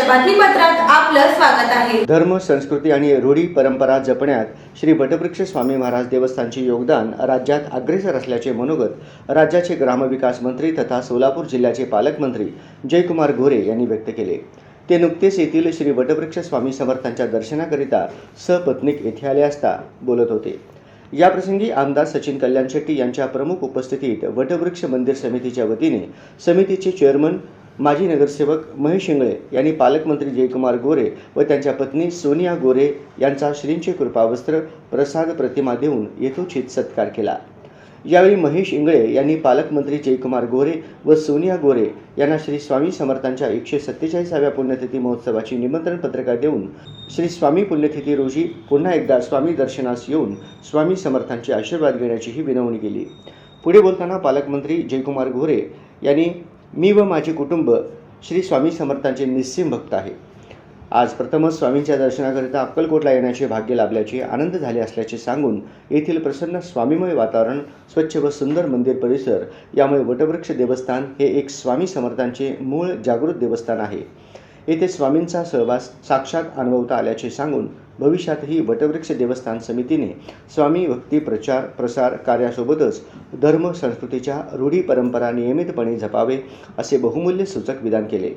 बातमीपत्रात आपलं स्वागत आहे. धर्म संस्कृती आणि रूढी परंपरा जपण्यात श्री बटवृक्ष स्वामी महाराज देवस्थानचे योगदान राज्यात अग्रेसर असल्याचे मनोगत राज्याचे ग्रामविकास मंत्री तथा सोलापूर जिल्ह्याचे पालकमंत्री जयकुमार गोरे यांनी व्यक्त केले. ते नुकतेच येथील श्री वटवृक्ष स्वामी समर्थांच्या दर्शनाकरिता सपत्नीक येथे आले असता बोलत होते. याप्रसंगी आमदार सचिन कल्याण शेट्टी यांच्या प्रमुख उपस्थितीत वटवृक्ष मंदिर समितीच्या वतीने समितीचे चेअरमन माजी नगरसेवक महेश इंगळे यांनी पालकमंत्री जयकुमार गोरे व त्यांच्या पत्नी सोनिया गोरे यांचा श्रींचे कृपावस्त्र प्रसाद प्रतिमा देऊन यथोचित सत्कार केला. यावेळी महेश इंगळे यांनी पालकमंत्री जयकुमार गोरे व सोनिया गोरे यांना श्री स्वामी समर्थांच्या एकशे सत्तेचाळीसाव्या पुण्यतिथी महोत्सवाची निमंत्रण पत्रिका देऊन श्री स्वामी पुण्यतिथी रोजी पुन्हा एकदा स्वामी दर्शनास येऊन स्वामी समर्थांचे आशीर्वाद घेण्याचीही विनवणी केली. पुढे बोलताना पालकमंत्री जयकुमार गोरे यांनी मी व माझे कुटुंब श्री स्वामी समर्थांचे निस्सीम भक्त आहे. आज प्रथमच स्वामींच्या दर्शनाकरिता अक्कलकोटला येण्याचे भाग्य लाभल्याचे आनंद झाले असल्याचे सांगून येथील प्रसन्न स्वामीमय वातावरण स्वच्छ व सुंदर मंदिर परिसर यामुळे वटवृक्ष देवस्थान हे एक स्वामी समर्थांचे मूळ जागृत देवस्थान आहे. येथे स्वामींचा सहवास साक्षात अनुभवता आल्याचे सांगून भविष्यातही वटवृक्ष देवस्थान समितीने स्वामी भक्ती प्रचार प्रसार कार्यासोबतच धर्म संस्कृतीच्या रूढी परंपरा नियमितपणे जपावे असे बहुमूल्य सूचक विधान केले.